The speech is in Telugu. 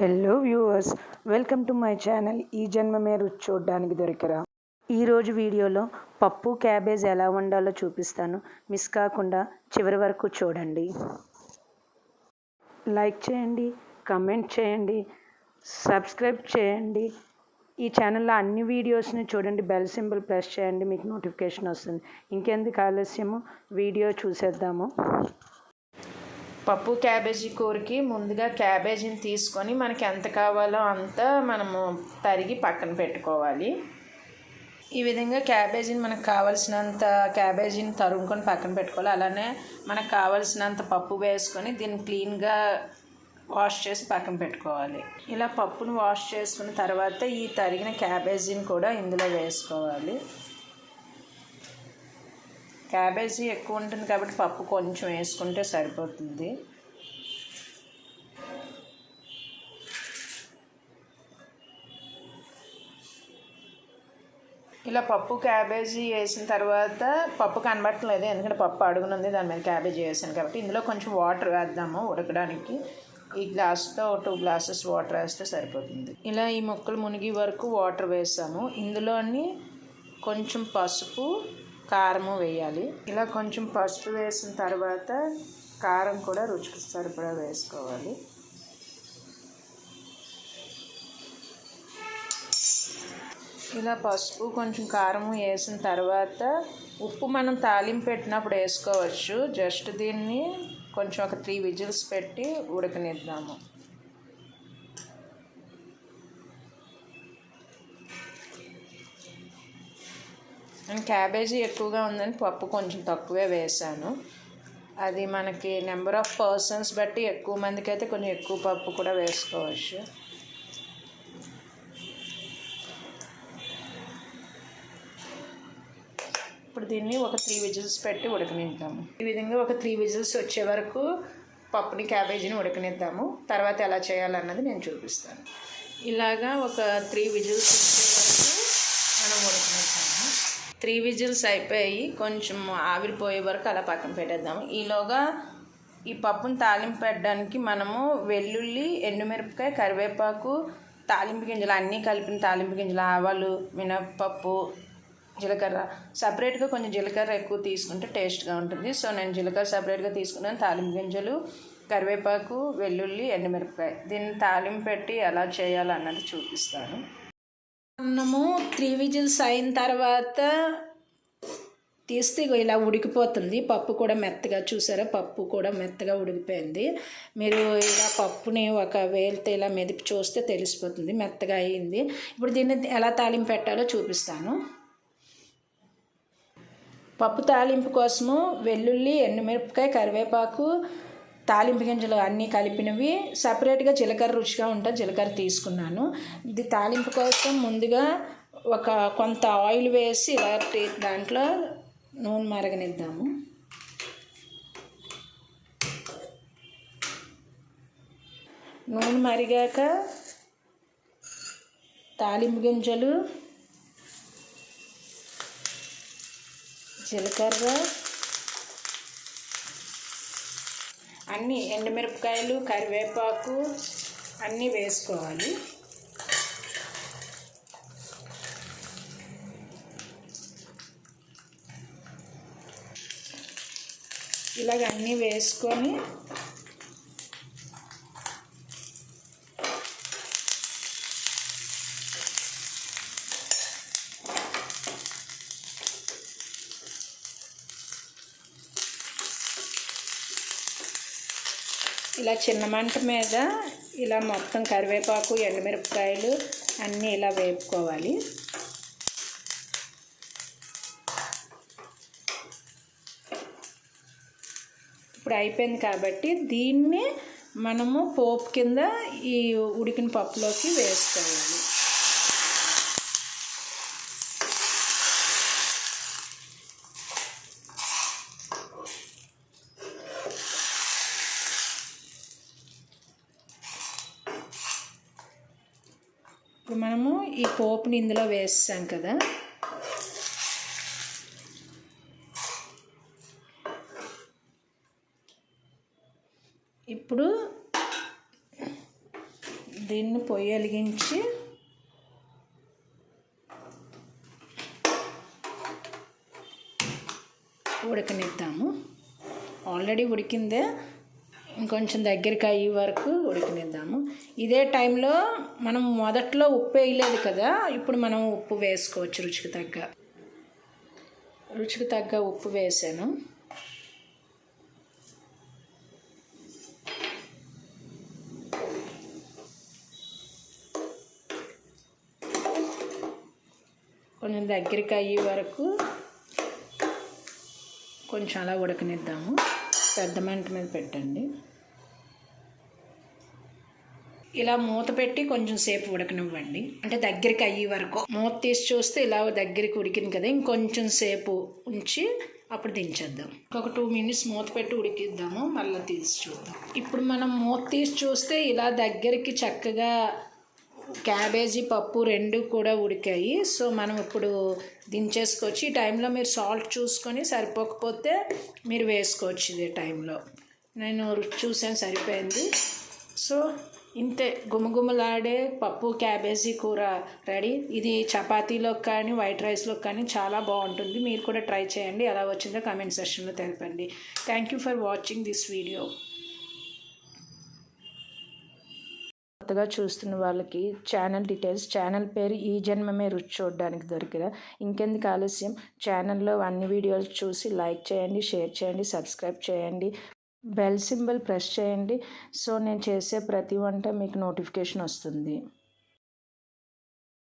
Hello viewers welcome to my channel ఈ జన్మమే రుచి చూడడానికి దొరికరా. ఈరోజు వీడియోలో పప్పు క్యాబేజ్ ఎలా వండాలో చూపిస్తాను. మిస్ కాకుండా చివరి వరకు చూడండి. లైక్ చేయండి కమెంట్ చేయండి సబ్స్క్రైబ్ చేయండి. ఈ ఛానల్లో అన్ని వీడియోస్ని చూడండి. బెల్ సింబల్ ప్రెస్ చేయండి మీకు నోటిఫికేషన్ వస్తుంది. ఇంకెందుకు ఆలస్యము? వీడియో చూసేద్దాము. పప్పు క్యాబేజీ కూరకి ముందుగా క్యాబేజీని తీసుకొని మనకి ఎంత కావాలో అంత మనము తరిగి పక్కన పెట్టుకోవాలి. ఈ విధంగా క్యాబేజీని మనకు కావలసినంత క్యాబేజీని తరుముకొని పక్కన పెట్టుకోవాలి. అలానే మనకు కావలసినంత పప్పు వేసుకొని దీన్ని క్లీన్గా వాష్ చేసి పక్కన పెట్టుకోవాలి. ఇలా పప్పును వాష్ చేసుకున్న తర్వాత ఈ తరిగిన క్యాబేజీని కూడా ఇందులో వేసుకోవాలి. క్యాబేజీ ఎక్కువ ఉంటుంది కాబట్టి పప్పు కొంచెం వేసుకుంటే సరిపోతుంది. ఇలా పప్పు క్యాబేజీ వేసిన తర్వాత పప్పు కనబట్టలేదు ఎందుకంటే పప్పు అడుగునుంది దాని మీద క్యాబేజీ వేసాను కాబట్టి ఇందులో కొంచెం వాటర్ వేద్దాము ఉడకడానికి. ఈ గ్లాస్తో టూ గ్లాసెస్ వాటర్ వేస్తే సరిపోతుంది. ఇలా ఈ ముక్కలు మునిగి వరకు వాటర్ వేసాము. ఇందులోని కొంచెం పసుపు కారము వేయాలి. ఇలా కొంచెం పసుపు వేసిన తర్వాత కారం కూడా రుచికి సరిపడా వేసుకోవాలి. ఇలా పసుపు కొంచెం కారము వేసిన తర్వాత ఉప్పు మనం తాలింపు పెట్టినప్పుడు వేసుకోవచ్చు. జస్ట్ దీన్ని కొంచెం ఒక త్రీ విజిల్స్ పెట్టి ఉడకనిద్దాము. క్యాబేజీ ఎక్కువగా ఉందని పప్పు కొంచెం తక్కువే వేసాను అది మనకి నెంబర్ ఆఫ్ పర్సన్స్ బట్టి ఎక్కువ మందికి అయితే కొంచెం ఎక్కువ పప్పు కూడా వేసుకోవచ్చు. ఇప్పుడు దీన్ని ఒక త్రీ విజిల్స్ పెట్టి ఉడకనిద్దాము. ఈ విధంగా ఒక త్రీ విజిల్స్ వచ్చే వరకు పప్పుని క్యాబేజీని ఉడకనిద్దాము. తర్వాత ఎలా చేయాలన్నది నేను చూపిస్తాను. ఇలాగా ఒక త్రీ విజిల్స్ వచ్చే వరకు మనం ఉడకనిద్దాము త్రీ విజిల్స్ అయిపోయి కొంచెం ఆవిరిపోయే వరకు అలా పక్కన పెట్టేద్దాము. ఈలోగా ఈ పప్పుని తాలింపు పెట్టడానికి మనము వెల్లుల్లి ఎండుమిరపకాయ కరివేపాకు తాలింపు గింజలు అన్నీ కలిపిన తాలింపు గింజలు ఆవాలు మినప్పప్పు జీలకర్ర. సపరేట్గా కొంచెం జీలకర్ర ఎక్కువ తీసుకుంటే టేస్ట్గా ఉంటుంది. సో నేను జీలకర్ర సపరేట్గా తీసుకున్నాను. తాలింపు గింజలు కరివేపాకు వెల్లుల్లి ఎండుమిరపకాయ. దీన్ని తాలింపు పెట్టి ఎలా చేయాలన్నది చూపిస్తాను. అన్నము త్రీ విజిల్స్ అయిన తర్వాత తీస్తే ఇలా ఉడికిపోతుంది. పప్పు కూడా మెత్తగా చూసారా? పప్పు కూడా మెత్తగా ఉడికిపోయింది. మీరు ఇలా పప్పుని ఒక వేలితో ఇలా మెదిపి చూస్తే తెలిసిపోతుంది. మెత్తగా అయింది. ఇప్పుడు దీన్ని ఎలా తాలింపు పెట్టాలో చూపిస్తాను. పప్పు తాలింపు కోసము వెల్లుల్లి ఎండుమిరపకాయ కరివేపాకు తాలింపు గింజలు అన్నీ కలిపినవి. సపరేట్గా జీలకర్ర రుచిగా ఉంటుంది జీలకర్ర తీసుకున్నాను. ఇది తాలింపు కోసం ముందుగా ఒక కొంత ఆయిల్ వేసి ఇలా దాంట్లో నూనె మరగనిద్దాము. నూనె మరిగాక తాలింపు గింజలు జీలకర్ర అన్నీ ఎండుమిరపకాయలు కరివేపాకు అన్నీ వేసుకోవాలి. ఇలాగ అన్నీ వేసుకొని ఇలా చిన్న మంట మీద ఇలా మొత్తం కరివేపాకు ఎండుమిరపకాయలు అన్నీ ఇలా వేపుకోవాలి. ఇప్పుడు అయిపోయింది కాబట్టి దీన్ని మనము పోపు కింద ఈ ఉడికిన పప్పులోకి వేసుకోవాలి. ఇప్పుడు మనము ఈ పోపుని ఇందులో వేసాం కదా. ఇప్పుడు దీన్ని పొయ్యి వెలిగించి ఉడకనిద్దాము. ఆల్రెడీ ఉడికిందే ఇంకొంచెం దగ్గరికి అయ్యే వరకు ఉడికినిద్దాము. ఇదే టైంలో మనం మొదట్లో ఉప్పు వేయలేదు కదా ఇప్పుడు మనం ఉప్పు వేసుకోవచ్చు రుచికి తగ్గ. రుచికి తగ్గ ఉప్పు వేసాను. కొంచెం దగ్గరికి అయ్యే వరకు కొంచెం అలా ఉడకనిద్దాము. పెద్ద మంట మీద పెట్టండి. ఇలా మూత పెట్టి కొంచెం సేపు ఉడకనివ్వండి. అంటే దగ్గరికి అయ్యే వరకు. మూత తీసి చూస్తే ఇలా దగ్గరికి ఉడికింది కదా ఇంకొంచెం సేపు ఉంచి అప్పుడు దించేద్దాం. ఒక టూ మినిట్స్ మూత పెట్టి ఉడికిద్దాము మళ్ళీ తీసి చూద్దాం. ఇప్పుడు మనం మూత తీసి చూస్తే ఇలా దగ్గరికి చక్కగా క్యాబేజీ పప్పు రెండు కూడా ఉడికాయి. సో మనం ఇప్పుడు దించేసుకోవచ్చు. ఈ టైంలో మీరు సాల్ట్ చూసుకొని సరిపోకపోతే మీరు వేసుకోవచ్చు ఇదే టైంలో. నేను రుచి చూసాను సరిపోయింది. సో ఇంతే. గుమగుమలాడే పప్పు క్యాబేజీ కూర రెడీ. ఇది చపాతీలోకి కానీ వైట్ రైస్లోకి కానీ చాలా బాగుంటుంది. మీరు కూడా ట్రై చేయండి. ఎలా వచ్చిందో కామెంట్ సెక్షన్లో తెలపండి. Thank you for watching this video కొత్తగా చూస్తున్న వాళ్ళకి ఛానల్ డీటెయిల్స్ ఛానల్ పేరు ఈ జన్మమే రుచి చూడడానికి దొరికిన. ఇంకెందుకు ఆలస్యం? ఛానల్లో అన్ని వీడియోలు చూసి లైక్ చేయండి షేర్ చేయండి సబ్స్క్రైబ్ చేయండి. బెల్ సింబల్ ప్రెస్ చేయండి. సో నేను చేసే ప్రతి వంట మీకు నోటిఫికేషన్ వస్తుంది.